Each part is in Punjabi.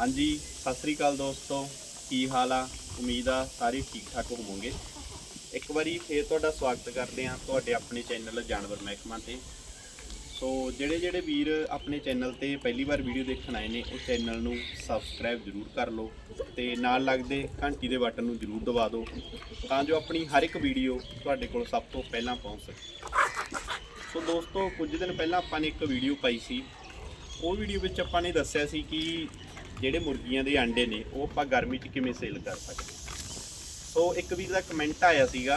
ਹਾਂਜੀ, ਸਤਿ ਸ੍ਰੀ ਅਕਾਲ ਦੋਸਤੋ। ਕੀ ਹਾਲ ਆ? ਉਮੀਦ ਆ ਸਾਰੇ ਠੀਕ ਠਾਕ ਹੋਵੋਗੇ। ਇੱਕ ਵਾਰੀ ਫੇਰ ਤੁਹਾਡਾ ਸਵਾਗਤ ਕਰਦੇ ਆ ਤੁਹਾਡੇ ਆਪਣੇ ਚੈਨਲ ਜਾਨਵਰ ਮਹਿਕਮਾ ਤੇ। ਸੋ ਜਿਹੜੇ ਜਿਹੜੇ ਵੀਰ ਆਪਣੇ ਚੈਨਲ ਤੇ ਪਹਿਲੀ ਵਾਰ ਵੀਡੀਓ ਦੇਖਣ ਆਏ ਨੇ, ਉਹ ਚੈਨਲ ਨੂੰ ਸਬਸਕ੍ਰਾਈਬ ਜ਼ਰੂਰ ਕਰ ਲਓ ਤੇ ਨਾਲ ਲੱਗਦੇ ਘੰਟੀ ਦੇ ਬਟਨ ਨੂੰ ਜ਼ਰੂਰ ਦਬਾ ਦਿਓ ਤਾਂ ਜੋ ਆਪਣੀ ਹਰ ਇੱਕ ਵੀਡੀਓ ਤੁਹਾਡੇ ਕੋਲ ਸਭ ਤੋਂ ਪਹਿਲਾਂ ਪਹੁੰਚ ਸਕੇ। ਸੋ, ਦੋਸਤੋ, ਕੁਝ ਦਿਨ ਪਹਿਲਾਂ ਆਪਾਂ ਨੇ ਇੱਕ ਵੀਡੀਓ ਪਾਈ ਸੀ। ਉਹ ਵੀਡੀਓ ਵਿੱਚ ਆਪਾਂ ਨੇ ਦੱਸਿਆ ਸੀ ਕਿ ਜਿਹੜੇ ਮੁਰਗੀਆਂ ਦੇ ਆਂਡੇ ਨੇ, ਉਹ ਆਪਾਂ ਗਰਮੀ 'ਚ ਕਿਵੇਂ ਸੇਲ ਕਰ ਸਕਦੇ ਸੋ ਇੱਕ ਵੀਰ ਦਾ ਕਮੈਂਟ ਆਇਆ ਸੀਗਾ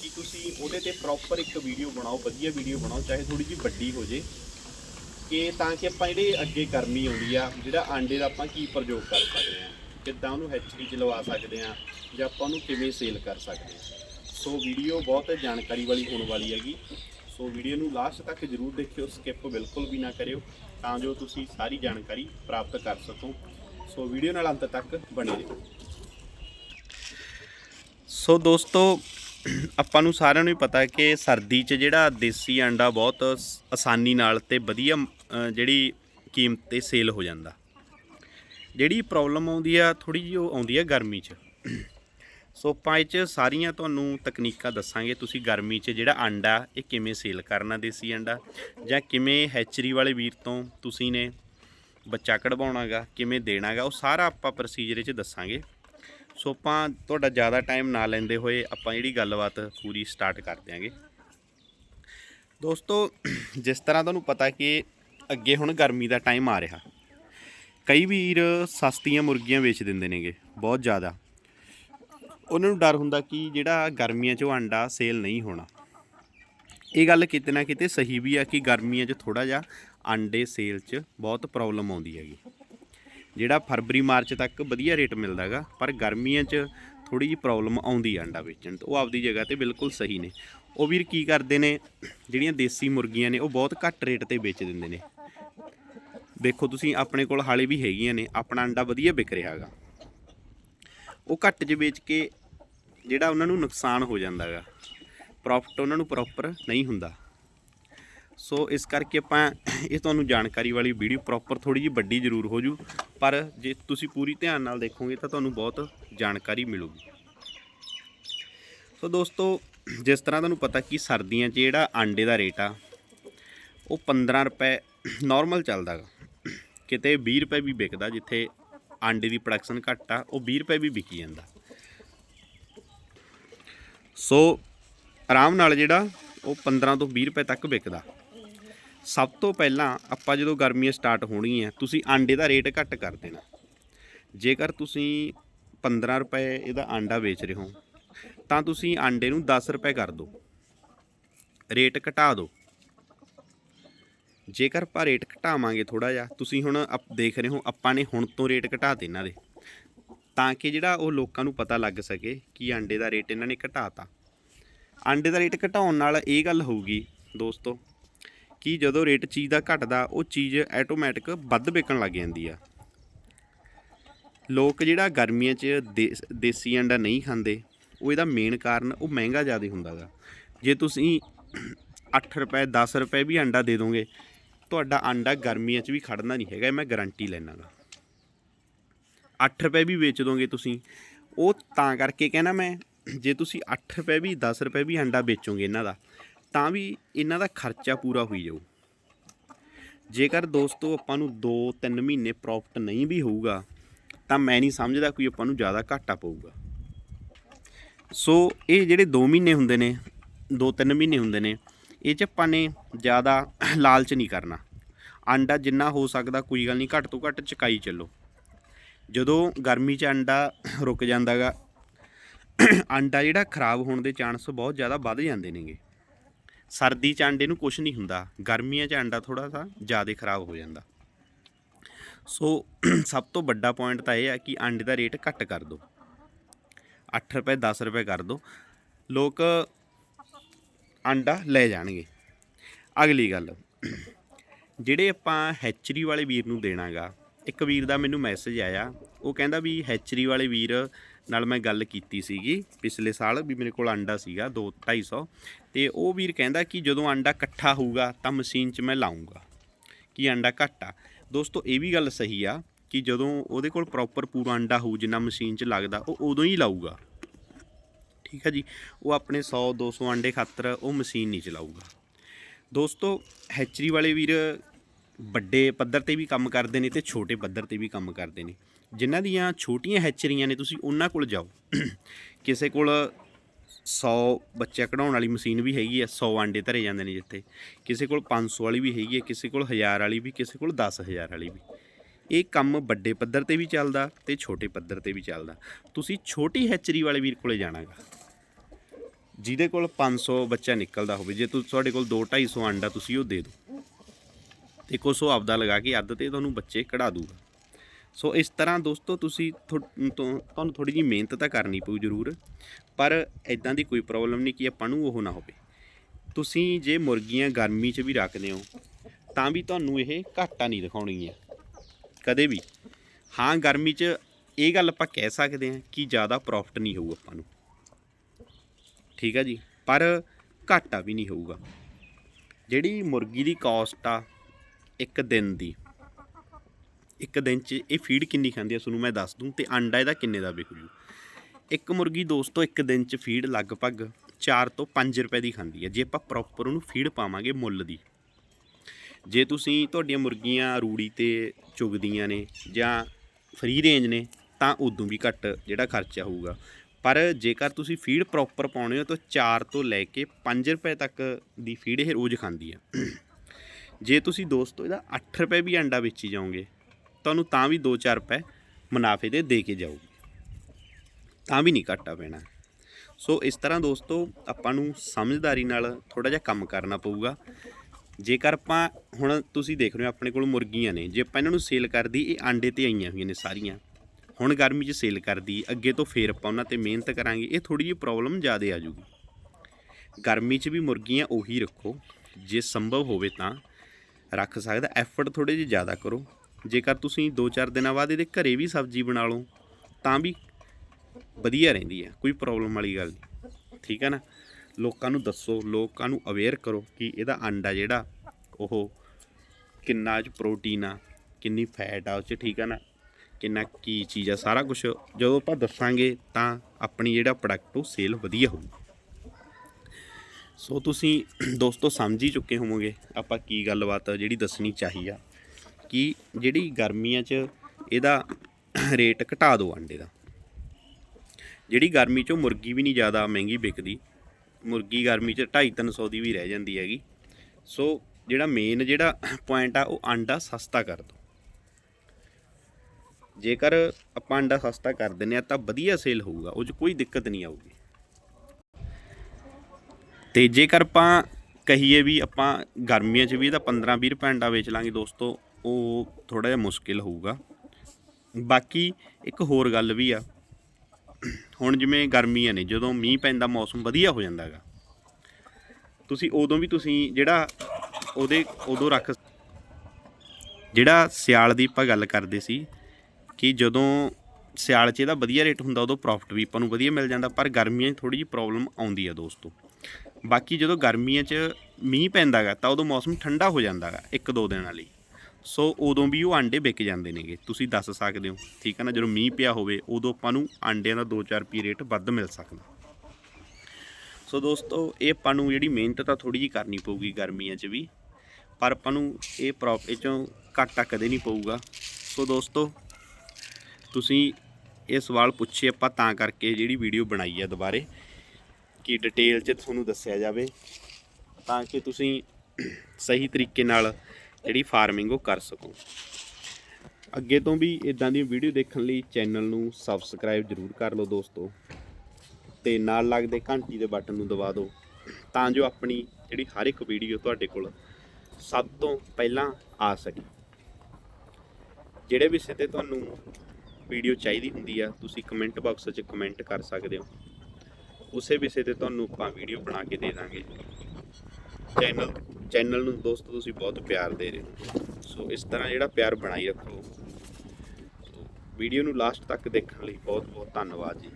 ਕਿ ਤੁਸੀਂ ਉਹਦੇ ਤੇ ਪ੍ਰੋਪਰ ਇੱਕ ਵੀਡੀਓ ਬਣਾਓ, ਵਧੀਆ ਵੀਡੀਓ ਬਣਾਓ, ਚਾਹੇ ਥੋੜੀ ਜਿਹੀ ਵੱਡੀ ਹੋ ਜੇ, ਕਿ ਤਾਂ ਕਿ ਆਪਾਂ ਜਿਹੜੇ ਅੱਗੇ ਗਰਮੀ ਆਉਂਦੀ ਆ, ਜਿਹੜਾ ਆਂਡੇ ਦਾ ਆਪਾਂ ਕੀ ਪ੍ਰਯੋਗ ਕਰ ਸਕਦੇ ਆ ਕਿੱਦਾਂ ਉਹਨੂੰ ਹੈਚਰੀ 'ਚ ਲਵਾ ਸਕਦੇ ਆ ਜਾਂ ਆਪਾਂ ਉਹਨੂੰ ਕਿਵੇਂ ਸੇਲ ਕਰ ਸਕਦੇ ਆ ਸੋ ਵੀਡੀਓ ਬਹੁਤ ਜਾਣਕਾਰੀ ਵਾਲੀ ਹੋਣ ਵਾਲੀ ਹੈਗੀ। ਸੋ ਵੀਡੀਓ ਨੂੰ ਲਾਸਟ ਤੱਕ ਜਰੂਰ ਦੇਖਿਓ ਸਕਿਪ ਬਿਲਕੁਲ ਵੀ ਨਾ ਕਰਿਓ, ਤਾਂ ਜੋ ਤੁਸੀਂ ਸਾਰੀ ਜਾਣਕਾਰੀ ਪ੍ਰਾਪਤ ਕਰ ਸਕੋ। ਸੋ ਵੀਡੀਓ ਨਾਲ ਅੰਤ ਤੱਕ ਬਣੇ ਰਹੋ। ਸੋ ਦੋਸਤੋ, ਆਪਾਂ ਨੂੰ ਸਾਰਿਆਂ ਨੂੰ ਹੀ ਪਤਾ ਕਿ ਸਰਦੀ 'ਚ ਜਿਹੜਾ ਦੇਸੀ ਅੰਡਾ ਬਹੁਤ ਆਸਾਨੀ ਨਾਲ ਤੇ ਵਧੀਆ ਜਿਹੜੀ ਕੀਮਤ ਤੇ ਸੇਲ ਹੋ ਜਾਂਦਾ। ਜਿਹੜੀ ਪ੍ਰੋਬਲਮ ਆਉਂਦੀ ਆ ਥੋੜੀ ਜਿਹੀ ਉਹ ਆਉਂਦੀ ਆ ਗਰਮੀ 'ਚ। ਸੋ ਆਪਾਂ ਇਹ 'ਚ ਸਾਰੀਆਂ ਤੁਹਾਨੂੰ ਤਕਨੀਕਾਂ ਦੱਸਾਂਗੇ, ਤੁਸੀਂ ਗਰਮੀ 'ਚ ਜਿਹੜਾ ਅੰਡਾ, ਇਹ ਕਿਵੇਂ ਸੇਲ ਕਰਨਾ ਦੇਸੀ ਅੰਡਾ ਜਾਂ ਕਿਵੇਂ ਹੈਚਰੀ ਵਾਲੇ ਵੀਰ ਤੋਂ ਤੁਸੀਂ ਨੇ ਬੱਚਾ ਕਢਵਾਉਣਾਗਾ, ਕਿਵੇਂ ਦੇਣਾਗਾ, ਉਹ ਸਾਰਾ ਆਪਾਂ ਪ੍ਰੋਸੀਜਰ 'ਚ ਦੱਸਾਂਗੇ। ਸੋ ਆਪਾਂ ਤੁਹਾਡਾ ਜ਼ਿਆਦਾ ਟਾਈਮ ਨਾ ਲੈਂਦੇ ਹੋਏ ਆਪਾਂ ਜਿਹੜੀ ਗੱਲਬਾਤ ਪੂਰੀ ਸਟਾਰਟ ਕਰ ਦਿਆਂਗੇ। ਦੋਸਤੋ, ਜਿਸ ਤਰ੍ਹਾਂ ਤੁਹਾਨੂੰ ਪਤਾ ਕਿ ਅੱਗੇ ਹੁਣ ਗਰਮੀ ਦਾ ਟਾਈਮ ਆ ਰਿਹਾ। ਕਈ ਵੀਰ ਸਸਤੀਆਂ ਮੁਰਗੀਆਂ ਵੇਚ ਦਿੰਦੇ ਨੇਗੇ, ਬਹੁਤ ਜ਼ਿਆਦਾ। ਉਹਨਾਂ ਨੂੰ ਡਰ ਹੁੰਦਾ ਕਿ ਜਿਹੜਾ ਗਰਮੀਆਂ 'ਚ ਉਹ ਅੰਡਾ ਸੇਲ ਨਹੀਂ ਹੋਣਾ। ਇਹ ਗੱਲ ਕਿਤੇ ਨਾ ਕਿਤੇ ਸਹੀ ਵੀ ਆ ਕਿ ਗਰਮੀਆਂ 'ਚ ਥੋੜਾ ਜਿਹਾ ਆਂਡੇ ਸੇਲ 'ਚ ਬਹੁਤ ਪ੍ਰੋਬਲਮ ਆਉਂਦੀ ਹੈਗੀ। ਜਿਹੜਾ ਫਰਵਰੀ, ਮਾਰਚ ਤੱਕ ਵਧੀਆ ਰੇਟ ਮਿਲਦਾਗਾ ਪਰ ਗਰਮੀਆਂ 'ਚ ਥੋੜੀ ਜਿਹੀ ਪ੍ਰੋਬਲਮ ਆਉਂਦੀ ਆਂਡਾ ਵੇਚਣ ਤੋਂ। ਉਹ ਆਪਦੀ ਜਗ੍ਹਾ ਤੇ ਬਿਲਕੁਲ ਸਹੀ ਨੇ। ਉਹ ਵੀਰ ਕੀ ਕਰਦੇ ਨੇ, ਜਿਹੜੀਆਂ ਦੇਸੀ ਮੁਰਗੀਆਂ ਨੇ, ਉਹ ਬਹੁਤ ਘੱਟ ਰੇਟ ਤੇ ਵੇਚ ਦਿੰਦੇ ਨੇ। ਦੇਖੋ ਤੁਸੀਂ, ਆਪਣੇ ਕੋਲ ਹਾਲੇ ਵੀ ਹੈਗੀਆਂ ਨੇ, ਆਪਣਾ ਅੰਡਾ ਵਧੀਆ ਵਿਕ ਰਿਹਾ ਹੈਗਾ ਉਹ ਘੱਟ 'ਚ ਵੇਚ ਕੇ ਜਿਹੜਾ ਉਹਨਾਂ ਨੂੰ ਨੁਕਸਾਨ ਹੋ ਜਾਂਦਾ ਹੈਗਾ ਪ੍ਰੋਫਿਟ ਉਹਨਾਂ ਨੂੰ ਪ੍ਰੋਪਰ ਨਹੀਂ ਹੁੰਦਾ। ਸੋ ਇਸ ਕਰਕੇ ਆਪਾਂ ਇਹ ਤੁਹਾਨੂੰ ਜਾਣਕਾਰੀ ਵਾਲੀ ਵੀਡੀਓ ਪ੍ਰੋਪਰ ਥੋੜੀ ਜਿਹੀ ਵੱਡੀ ਜ਼ਰੂਰ ਹੋ ਜੂ। ਪਰ ਜੇ ਤੁਸੀਂ ਪੂਰੀ ਧਿਆਨ ਨਾਲ ਦੇਖੋਗੇ ਤਾਂ ਤੁਹਾਨੂੰ ਬਹੁਤ ਜਾਣਕਾਰੀ ਮਿਲੂਗੀ। ਸੋ ਦੋਸਤੋ, ਜਿਸ ਤਰ੍ਹਾਂ ਤੁਹਾਨੂੰ ਪਤਾ ਕਿ ਸਰਦੀਆਂ 'ਚ ਜਿਹੜਾ ਆਂਡੇ ਦਾ ਰੇਟ ਆ, ਉਹ 15 ਰੁਪਏ ਨਾਰਮਲ ਚੱਲਦਾ ਗਾ। ਕਿਤੇ 20 ਰੁਪਏ ਵੀ ਵਿਕਦਾ, ਜਿੱਥੇ ਆਂਡੇ ਦੀ ਪ੍ਰੋਡਕਸ਼ਨ ਘੱਟ ਆ, ਉਹ 20 ਰੁਪਏ ਵੀ ਵਿਕੀ ਜਾਂਦਾ। ਸੋ ਆਰਾਮ ਨਾਲ ਜਿਹੜਾ ਉਹ 15 ਤੋਂ 20 ਰੁਪਏ ਤੱਕ ਵਿਕਦਾ। ਸਭ ਤੋਂ ਪਹਿਲਾਂ ਆਪਾਂ ਜਦੋਂ ਗਰਮੀਆਂ ਸਟਾਰਟ ਹੋਣੀ ਹੈ ਤੁਸੀਂ ਆਂਡੇ ਦਾ ਰੇਟ ਘੱਟ ਕਰ ਦੇਣਾ। ਜੇਕਰ ਤੁਸੀਂ 15 ਰੁਪਏ ਇਹਦਾ ਆਂਡਾ ਵੇਚ ਰਹੇ ਹੋ, ਤਾਂ ਤੁਸੀਂ ਆਂਡੇ ਨੂੰ 10 ਰੁਪਏ ਕਰ ਦਿਓ। ਰੇਟ ਘਟਾ ਦਿਓ। ਜੇਕਰ ਆਪਾਂ ਰੇਟ ਘਟਾਵਾਂਗੇ ਥੋੜਾ ਜਿਹਾ, ਤੁਸੀਂ ਹੁਣ ਅਪ- ਦੇਖ ਰਹੇ ਹੋ, ਆਪਾਂ ਨੇ ਹੁਣ ਤੋਂ ਰੇਟ ਘਟਾ ਤੇ ਇਹਨਾਂ ਦੇ। ਤਾਂ ਕਿ ਜਿਹੜਾ ਉਹ ਲੋਕਾਂ ਨੂੰ ਪਤਾ ਲੱਗ ਸਕੇ ਕਿ ਆਂਡੇ ਦਾ ਰੇਟ ਇਹਨਾਂ ਨੇ ਘਟਾਤਾ ਆਂਡੇ ਦਾ ਰੇਟ ਘਟਾਉਣ ਨਾਲ ਇਹ ਗੱਲ ਹੋਊਗੀ ਦੋਸਤੋ ਕਿ ਜਦੋਂ ਰੇਟ ਚੀਜ਼ ਦਾ ਘਟਦਾ, ਉਹ ਚੀਜ਼ ਆਟੋਮੈਟਿਕ ਵੱਧ ਵਿਕਣ ਲੱਗ ਜਾਂਦੀ ਆ। ਲੋਕ ਜਿਹੜਾ ਗਰਮੀਆਂ 'ਚ ਦੇਸ- ਦੇਸੀ ਅੰਡਾ ਨਹੀਂ ਖਾਂਦੇ, ਉਹ ਇਹਦਾ ਮੇਨ ਕਾਰਨ ਉਹ ਮਹਿੰਗਾ ਜ਼ਿਆਦਾ ਹੁੰਦਾਗਾ। ਜੇ ਤੁਸੀਂ 8 ਰੁਪਏ 10 ਰੁਪਏ ਵੀ ਅੰਡਾ ਦੇ ਦੋਗੇ, ਤੁਹਾਡਾ ਅੰਡਾ ਗਰਮੀਆਂ 'ਚ ਵੀ ਖੜਨਾ ਨਹੀਂ ਹੈਗਾ, ਇਹ ਮੈਂ ਗਾਰੰਟੀ ਲੈਣਾਗਾ। 8 ਰੁਪਏ ਵੀ ਵੇਚ ਦੋਗੇ ਤੁਸੀਂ, ਉਹ ਤਾਂ ਕਰਕੇ ਕਹਿਣਾ ਮੈਂ ਜੇ ਤੁਸੀਂ 8 ਰੁਪਏ ਵੀ 10 ਰੁਪਏ ਵੀ ਅੰਡਾ ਵੇਚੋਗੇ ਇਹਨਾਂ ਦਾ, ਤਾਂ ਵੀ ਇਹਨਾਂ ਦਾ ਖਰਚਾ ਪੂਰਾ ਹੋਈ ਜਾਊ। ਜੇਕਰ ਦੋਸਤੋ ਆਪਾਂ ਨੂੰ 2-3 ਮਹੀਨੇ ਪ੍ਰੋਫਿਟ ਨਹੀਂ ਵੀ ਹੋਊਗਾ, ਤਾਂ ਮੈਂ ਨਹੀਂ ਸਮਝਦਾ ਕੋਈ ਆਪਾਂ ਨੂੰ ਜ਼ਿਆਦਾ ਘਾਟਾ ਪਊਗਾ। ਸੋ ਇਹ ਜਿਹੜੇ 2 ਮਹੀਨੇ ਹੁੰਦੇ ਨੇ 2-3 ਮਹੀਨੇ ਹੁੰਦੇ ਨੇ, ਇਹ ਚ ਆਪਾਂ ਨੇ ਜ਼ਿਆਦਾ ਲਾਲਚ ਨਹੀਂ ਕਰਨਾ। ਆਂਡਾ ਜਿੰਨਾ ਹੋ ਸਕਦਾ ਕੋਈ ਗੱਲ ਨਹੀਂ, ਘੱਟ ਤੋਂ ਘੱਟ ਚਕਾਈ ਚੱਲੋ। ਜਦੋਂ ਗਰਮੀ 'ਚ ਅੰਡਾ ਰੁਕ ਜਾਂਦਾਗਾ ਅੰਡਾ ਜਿਹੜਾ ਖਰਾਬ ਹੋਣ ਦੇ ਚਾਂਸ ਬਹੁਤ ਜ਼ਿਆਦਾ ਵੱਧ ਜਾਂਦੇ ਨੇਗੇ। ਸਰਦੀ 'ਚ ਅੰਡੇ ਨੂੰ ਕੁਝ ਨਹੀਂ ਹੁੰਦਾ, ਗਰਮੀਆਂ 'ਚ ਅੰਡਾ ਥੋੜਾ ਸਾ ਜ਼ਿਆਦਾ ਖਰਾਬ ਹੋ ਜਾਂਦਾ। ਸੋ ਸਭ ਤੋਂ ਵੱਡਾ ਪੁਆਇੰਟ ਤਾਂ ਇਹ ਆ ਕਿ ਅੰਡੇ ਦਾ ਰੇਟ ਘੱਟ ਕਰ ਦਿਓ। 8 ਰੁਪਏ 10 ਰੁਪਏ ਕਰ ਦਿਓ। ਲੋਕ ਅੰਡਾ ਲੈ ਜਾਣਗੇ। ਅਗਲੀ ਗੱਲ, ਜਿਹੜੇ ਆਪਾਂ ਹੈਚਰੀ ਵਾਲੇ ਵੀਰ ਨੂੰ ਦੇਣਾਗਾ ਇੱਕ ਵੀਰ ਦਾ ਮੈਨੂੰ ਮੈਸੇਜ ਆਇਆ। ਉਹ ਕਹਿੰਦਾ ਵੀ ਹੈਚਰੀ ਵਾਲੇ ਵੀਰ ਨਾਲ ਮੈਂ ਗੱਲ ਕੀਤੀ ਸੀਗੀ ਪਿਛਲੇ ਸਾਲ ਵੀ ਮੇਰੇ ਕੋਲ ਅੰਡਾ ਸੀਗਾ 2 250 ਤੇ ਉਹ ਵੀਰ ਕਹਿੰਦਾ ਕਿ ਜਦੋਂ ਅੰਡਾ ਇਕੱਠਾ ਹੋਊਗਾ ਤਾਂ ਮਸ਼ੀਨ 'ਚ ਮੈਂ ਲਾਉਂਗਾ ਕਿ ਅੰਡਾ ਘੱਟ ਆ। ਦੋਸਤੋ, ਇਹ ਵੀ ਗੱਲ ਸਹੀ ਆ ਕਿ ਜਦੋਂ ਉਹਦੇ ਕੋਲ ਪ੍ਰੋਪਰ ਪੂਰਾ ਅੰਡਾ ਹੋਊ, ਜਿੰਨਾ ਮਸ਼ੀਨ 'ਚ ਲੱਗਦਾ, ਉਹ ਉਦੋਂ ਹੀ ਲਾਊਗਾ। ਠੀਕ ਆ ਜੀ? ਉਹ ਆਪਣੇ 100 200 ਅੰਡੇ ਖਾਤਰ ਉਹ ਮਸ਼ੀਨ ਨਹੀਂ ਚਲਾਊਗਾ। ਦੋਸਤੋ, ਹੈਚਰੀ ਵਾਲੇ ਵੀਰ ਵੱਡੇ ਪੱਧਰ ਤੇ ਵੀ ਕੰਮ ਕਰਦੇ ਨੇ ਤੇ ਛੋਟੇ ਪੱਧਰ ਤੇ ਵੀ ਕੰਮ ਕਰਦੇ ਨੇ। ਜਿਨ੍ਹਾਂ ਦੀਆਂ ਛੋਟੀਆਂ ਹੈਚਰੀਆਂ ਨੇ, ਤੁਸੀਂ ਉਹਨਾਂ ਕੋਲ ਜਾਓ। ਕਿਸੇ ਕੋਲ 100 ਬੱਚਾ ਕਢਾਉਣ ਵਾਲੀ ਮਸ਼ੀਨ ਵੀ ਹੈਗੀ ਆ 100 ਆਂਡੇ ਧਰੇ ਜਾਂਦੇ ਨੇ ਜਿੱਥੇ। ਕਿਸੇ ਕੋਲ 500 ਵਾਲੀ ਵੀ ਹੈਗੀ ਹੈ, ਕਿਸੇ ਕੋਲ 1000 ਵਾਲੀ ਵੀ, ਕਿਸੇ ਕੋਲ 10000 ਵਾਲੀ ਵੀ। ਇਹ ਕੰਮ ਵੱਡੇ ਪੱਧਰ ਤੇ ਵੀ ਚੱਲਦਾ ਤੇ ਛੋਟੇ ਪੱਧਰ ਤੇ ਵੀ ਚੱਲਦਾ। ਤੁਸੀਂ ਛੋਟੀ ਹੈਚਰੀ ਵਾਲੇ ਵੀਰ ਕੋਲੇ ਜਾਣਾਗਾ। ਜਿਹਦੇ ਕੋਲ 500 ਬੱਚਾ ਨਿਕਲਦਾ ਹੋਵੇ, ਜੇ ਤੁਹਾਡੇ ਕੋਲ 2 250 ਆਂਡਾ ਤੁਸੀਂ ਉਹ ਦੇ ਦਿਓ। ਤੇ ਕੁਛ ਉਹ ਆਪਦਾ ਲਗਾ ਕੇ ਅੱਧ ਤੇ ਤੁਹਾਨੂੰ ਬੱਚੇ ਕਢਾ ਦੂਗਾ। ਸੋ ਇਸ ਤਰ੍ਹਾਂ ਦੋਸਤੋ ਤੁਸੀਂ ਥੋ- ਤੁਹਾਨੂੰ ਥੋੜੀ ਜਿਹੀ ਮਿਹਨਤ ਤਾਂ ਕਰਨੀ ਪਊ ਜ਼ਰੂਰ, ਪਰ ਇਦਾਂ ਦੀ ਕੋਈ ਪ੍ਰੋਬਲਮ ਨਹੀਂ ਕਿ ਆਪਾਂ ਨੂੰ ਉਹ ਨਾ ਹੋਵੇ। ਤੁਸੀਂ ਜੇ ਮੁਰਗੀਆਂ ਗਰਮੀ 'ਚ ਵੀ ਰੱਖਦੇ ਹੋ, ਤਾਂ ਵੀ ਤੁਹਾਨੂੰ ਇਹ ਘਾਟਾ ਨਹੀਂ ਦਿਖਾਉਣਗੀਆਂ। ਕਦੇ ਵੀ। ਹਾਂ, ਗਰਮੀ 'ਚ ਇਹ ਗੱਲ ਆਪਾਂ ਕਹਿ ਸਕਦੇ ਹਾਂ ਕਿ ਜ਼ਿਆਦਾ ਪ੍ਰੋਫਿਟ ਨਹੀਂ ਹੋਊ ਆਪਾਂ ਨੂੰ। ਠੀਕ ਹੈ ਜੀ? ਪਰ ਘਾਟਾ ਵੀ ਨਹੀਂ ਹੋਊਗਾ। ਜਿਹੜੀ ਮੁਰਗੀ ਦੀ ਕਾਸਟ ਆ ਇੱਕ ਦਿਨ ਦੀ। ਇੱਕ ਦਿਨ 'ਚ ਇਹ ਫੀਡ ਕਿੰਨੀ ਖਾਂਦੀ ਆ ਤੁਹਾਨੂੰ ਮੈਂ ਦੱਸ ਦੂੰ ਤੇ ਅੰਡਾ ਇਹਦਾ ਕਿੰਨੇ ਦਾ ਵਿਕ ਜੂ। ਇੱਕ ਮੁਰਗੀ ਦੋਸਤੋ ਇੱਕ ਦਿਨ 'ਚ ਫੀਡ ਲਗਭਗ 4 ਤੋਂ 5 ਰੁਪਏ ਦੀ ਖਾਂਦੀ ਹੈ ਜੇ ਆਪਾਂ ਪ੍ਰੋਪਰ ਉਹਨੂੰ ਫੀਡ ਪਾਵਾਂਗੇ ਮੁੱਲ ਦੀ। ਜੇ ਤੁਸੀਂ ਤੁਹਾਡੀਆਂ ਮੁਰਗੀਆਂ ਰੂੜੀ ਤੇ ਚੁਗਦੀਆਂ ਨੇ ਜਾਂ ਫ੍ਰੀ ਰੇਂਜ ਨੇ, ਤਾਂ ਉਦੋਂ ਵੀ ਘੱਟ ਜਿਹੜਾ ਖਰਚਾ ਹੋਊਗਾ। ਪਰ ਜੇਕਰ ਤੁਸੀਂ ਫੀਡ ਪ੍ਰੋਪਰ ਪਾਉਣੇ ਹੋ ਤਾਂ 4 ਤੋਂ ਲੈ ਕੇ 5 ਰੁਪਏ ਤੱਕ ਦੀ ਫੀਡ ਇਹ ਰੋਜ਼ ਖਾਂਦੀ ਹੈ ਜੇ ਤੁਸੀਂ ਦੋਸਤੋ ਇਹਦਾ 8 ਰੁਪਏ ਵੀ ਅੰਡਾ ਵੇਚੀ ਜਾਓਗੇ, ਤੁਹਾਨੂੰ ਤਾਂ ਵੀ 2-4 ਰੁਪਏ ਮੁਨਾਫੇ ਦੇ ਦੇ ਕੇ ਜਾਊਗੀ। ਤਾਂ ਵੀ ਨਹੀਂ ਘਾਟਾ ਪੈਣਾ। ਸੋ ਇਸ ਤਰ੍ਹਾਂ ਦੋਸਤੋ ਆਪਾਂ ਨੂੰ ਸਮਝਦਾਰੀ ਨਾਲ ਥੋੜਾ ਜਿਹਾ ਕੰਮ ਕਰਨਾ ਪਊਗਾ। ਜੇਕਰ ਆਪਾਂ ਹੁਣ ਤੁਸੀਂ ਦੇਖ ਰਹੇ ਹੋ ਆਪਣੇ ਕੋਲ ਮੁਰਗੀਆਂ ਨੇ, ਜੇ ਆਪਾਂ ਇਹਨਾਂ ਨੂੰ ਸੇਲ ਕਰਦੀ, ਇਹ ਆਂਡੇ ਤੇ ਆਈਆਂ ਹੋਈਆਂ ਨੇ ਸਾਰੀਆਂ। ਹੁਣ ਗਰਮੀ 'ਚ ਸੇਲ ਕਰਦੀ, ਅੱਗੇ ਤੋਂ ਫੇਰ ਆਪਾਂ ਉਹਨਾਂ ਤੇ ਮਿਹਨਤ ਕਰਾਂਗੇ, ਇਹ ਥੋੜੀ ਜਿਹੀ ਪ੍ਰੋਬਲਮ ਜ਼ਿਆਦਾ ਆ ਜੂਗੀ ਗਰਮੀ 'ਚ ਵੀ ਮੁਰਗੀਆਂ ਉਹੀ ਰੱਖੋ, ਜੇ ਸੰਭਵ ਹੋਵੇ ਤਾਂ। ਰੱਖ ਸਕਦਾ ਐਫਰਟ ਥੋੜੇ ਜਿਹੇ ਜ਼ਿਆਦਾ ਕਰੋ। ਜੇਕਰ ਤੁਸੀਂ 2-4 ਦਿਨਾਂ ਬਾਅਦ ਇਹਦੇ ਘਰੇ ਵੀ ਸਬਜ਼ੀ ਬਣਾ ਲਓ, ਤਾਂ ਵੀ ਵਧੀਆ ਰਹਿੰਦੀ ਹੈ, ਕੋਈ ਪ੍ਰੋਬਲਮ ਵਾਲੀ ਗੱਲ ਨਹੀਂ। ਠੀਕ ਹੈ ਨਾ? ਲੋਕਾਂ ਨੂੰ ਦੱਸੋ, ਲੋਕਾਂ ਨੂੰ ਅਵੇਅਰ ਕਰੋ ਕਿ ਇਹਦਾ ਅੰਡਾ ਜਿਹੜਾ, ਉਹ ਕਿੰਨਾ ਚ ਪ੍ਰੋਟੀਨ ਆ, ਕਿੰਨੀ ਫੈਟ ਆ, ਉਹ ਚ ਠੀਕ ਆ ਨਾ? ਕਿੰਨਾ ਕੀ ਚੀਜ਼ ਆ, ਸਾਰਾ ਕੁਝ ਜਦੋਂ ਆਪਾਂ ਦੱਸਾਂਗੇ ਤਾਂ ਆਪਣੀ ਜਿਹੜਾ ਪ੍ਰੋਡਕਟ ਉਹ ਸੇਲ ਵਧੀਆ ਹੋਊਗੀ। ਸੋ ਤੁਸੀਂ ਦੋਸਤੋ ਸਮਝ ਹੀ ਚੁੱਕੇ ਹੋਵੋਗੇ ਆਪਾਂ ਕੀ ਗੱਲਬਾਤ ਜਿਹੜੀ ਦੱਸਣੀ ਚਾਹੀ ਆ, ਕਿ ਜਿਹੜੀ ਗਰਮੀਆਂ 'ਚ ਇਹਦਾ ਰੇਟ ਘਟਾ ਦਿਓ ਅੰਡੇ ਦਾ। ਜਿਹੜੀ ਗਰਮੀ 'ਚੋਂ ਮੁਰਗੀ ਵੀ ਨਹੀਂ ਜ਼ਿਆਦਾ ਮਹਿੰਗੀ ਵਿਕਦੀ, ਮੁਰਗੀ ਗਰਮੀ 'ਚ 250-300 ਦੀ ਵੀ ਰਹਿ ਜਾਂਦੀ ਹੈਗੀ। ਸੋ ਜਿਹੜਾ ਮੇਨ ਜਿਹੜਾ ਪੁਆਇੰਟ ਆ, ਉਹ ਆਂਡਾ ਸਸਤਾ ਕਰ ਦਿਓ ਜੇਕਰ ਆਪਾਂ ਆਂਡਾ ਸਸਤਾ ਕਰ ਦਿੰਨੇ ਆ, ਤਾਂ ਵਧੀਆ ਸੇਲ ਹੋਊਗਾ, ਉਹ 'ਚ ਕੋਈ ਦਿੱਕਤ ਨਹੀਂ ਆਊਗੀ। ਤੇ ਜੇਕਰ ਆਪਾਂ ਕਹੀਏ ਵੀ ਆਪਾਂ ਗਰਮੀਆਂ 'ਚ ਵੀ ਇਹਦਾ 15-20 ਰੁਪਏ ਅੰਡਾ ਵੇਚ ਲਾਂਗੇ ਦੋਸਤੋ, ਉਹ ਥੋੜਾ ਜਿਹਾ ਮੁਸ਼ਕਿਲ ਹੋਊਗਾ। ਬਾਕੀ ਇੱਕ ਹੋਰ ਗੱਲ ਵੀ ਆ, ਹੁਣ ਜਿਵੇਂ ਗਰਮੀਆਂ ਨੇ, ਜਦੋਂ ਮੀਂਹ ਪੈਂਦਾ ਮੌਸਮ ਵਧੀਆ ਹੋ ਜਾਂਦਾ ਹੈਗਾ, ਤੁਸੀਂ ਉਦੋਂ ਵੀ ਤੁਸੀਂ ਜਿਹੜਾ ਉਹਦੇ, ਉਦੋਂ ਰੱਖ ਜਿਹੜਾ ਸਿਆਲ ਦੀ ਆਪਾਂ ਗੱਲ ਕਰਦੇ ਸੀ ਕਿ ਜਦੋਂ ਸਿਆਲ 'ਚ ਇਹਦਾ ਵਧੀਆ ਰੇਟ ਹੁੰਦਾ, ਉਦੋਂ ਪ੍ਰੋਫਿਟ ਵੀ ਆਪਾਂ ਨੂੰ ਵਧੀਆ ਮਿਲ ਜਾਂਦਾ, ਪਰ ਗਰਮੀਆਂ 'ਚ ਥੋੜੀ ਜਿਹੀ ਪ੍ਰੋਬਲਮ ਆਉਂਦੀ ਆ ਦੋਸਤੋ। ਬਾਕੀ ਜਦੋਂ ਗਰਮੀਆਂ 'ਚ ਮੀਂਹ ਪੈਂਦਾ ਗਾ ਤਾਂ ਉਦੋਂ ਮੌਸਮ ਠੰਡਾ ਹੋ ਜਾਂਦਾ ਗਾ ਇੱਕ ਦੋ ਦਿਨਾਂ ਲਈ। ਸੋ ਉਦੋਂ ਵੀ ਉਹ ਆਂਡੇ ਵਿਕ ਜਾਂਦੇ ਨੇਗੇ। ਤੁਸੀਂ ਦੱਸ ਸਕਦੇ ਹੋ, ਠੀਕ ਹੈ ਨਾ? ਜਦੋਂ ਮੀਂਹ ਪਿਆ ਹੋਵੇ, ਉਦੋਂ ਆਪਾਂ ਨੂੰ ਆਂਡਿਆਂ ਦਾ 2-4 ਰੁਪਏ ਰੇਟ ਵੱਧ ਮਿਲ ਸਕਦਾ। ਸੋ ਦੋਸਤੋ, ਇਹ ਆਪਾਂ ਨੂੰ ਜਿਹੜੀ ਮਿਹਨਤ ਤਾਂ ਥੋੜੀ ਜਿਹੀ ਕਰਨੀ ਪਊਗੀ ਗਰਮੀਆਂ 'ਚ ਵੀ, ਪਰ ਆਪਾਂ ਨੂੰ ਇਹ ਪ੍ਰੋਪ ਇਹ ਚੋਂ ਘਾਟਾ ਕਦੇ ਨਹੀਂ ਪਊਗਾ। ਸੋ ਦੋਸਤੋ, ਤੁਸੀਂ ਇਹ ਸਵਾਲ ਪੁੱਛੇ ਆਪਾਂ ਤਾਂ ਕਰਕੇ ਜਿਹੜੀ ਵੀਡੀਓ ਬਣਾਈ ਹੈ ਦੁਬਾਰੇ। ਕਿ ਡਿਟੇਲ 'ਚ ਤੁਹਾਨੂੰ ਦੱਸਿਆ ਜਾਵੇ, ਤਾਂ ਕਿ ਤੁਸੀਂ ਸਹੀ ਤਰੀਕੇ ਨਾਲ ਜਿਹੜੀ ਫਾਰਮਿੰਗ ਉਹ ਕਰ ਸਕੋ। ਅੱਗੇ ਤੋਂ ਵੀ ਇਦਾਂ ਦੀ ਵੀਡੀਓ ਦੇਖਣ ਲਈ ਚੈਨਲ ਨੂੰ ਸਬਸਕ੍ਰਾਈਬ ਜ਼ਰੂਰ ਕਰ ਲਓ ਦੋਸਤੋ ਤੇ ਨਾਲ ਲੱਗਦੇ ਘੰਟੀ ਦੇ ਬਟਨ ਨੂੰ ਦਬਾ ਦਿਓ, ਤਾਂ ਜੋ ਆਪਣੀ ਜਿਹੜੀ ਹਰ ਇੱਕ ਵੀਡੀਓ ਤੁਹਾਡੇ ਕੋਲ ਸਭ ਤੋਂ ਪਹਿਲਾਂ ਆ ਸਕੇ। ਜਿਹੜੇ ਵਿਸ਼ੇ ਤੇ ਤੁਹਾਨੂੰ ਵੀਡੀਓ ਚਾਹੀਦੀ ਹੁੰਦੀ ਆ, ਤੁਸੀਂ ਕਮੈਂਟ ਬਾਕਸ 'ਚ ਕਮੈਂਟ ਕਰ ਸਕਦੇ ਹੋ। ਉਸੇ ਵਿਸ਼ੇ ਤੇ ਤੁਹਾਨੂੰ ਆਪਾਂ ਵੀਡੀਓ ਬਣਾ ਕੇ ਦੇ ਦਾਂਗੇ। ਚੈਨਲ ਚੈਨਲ ਨੂੰ ਦੋਸਤੋ ਤੁਸੀਂ ਬਹੁਤ ਪਿਆਰ ਦੇ ਰਹੇ ਹੋ। ਸੋ ਇਸ ਤਰ੍ਹਾਂ ਜਿਹੜਾ ਪਿਆਰ ਬਣਾਈ ਰੱਖੋ। ਸੋ ਵੀਡੀਓ ਨੂੰ ਲਾਸਟ ਤੱਕ ਦੇਖਣ ਲਈ ਬਹੁਤ ਬਹੁਤ ਧੰਨਵਾਦ ਜੀ।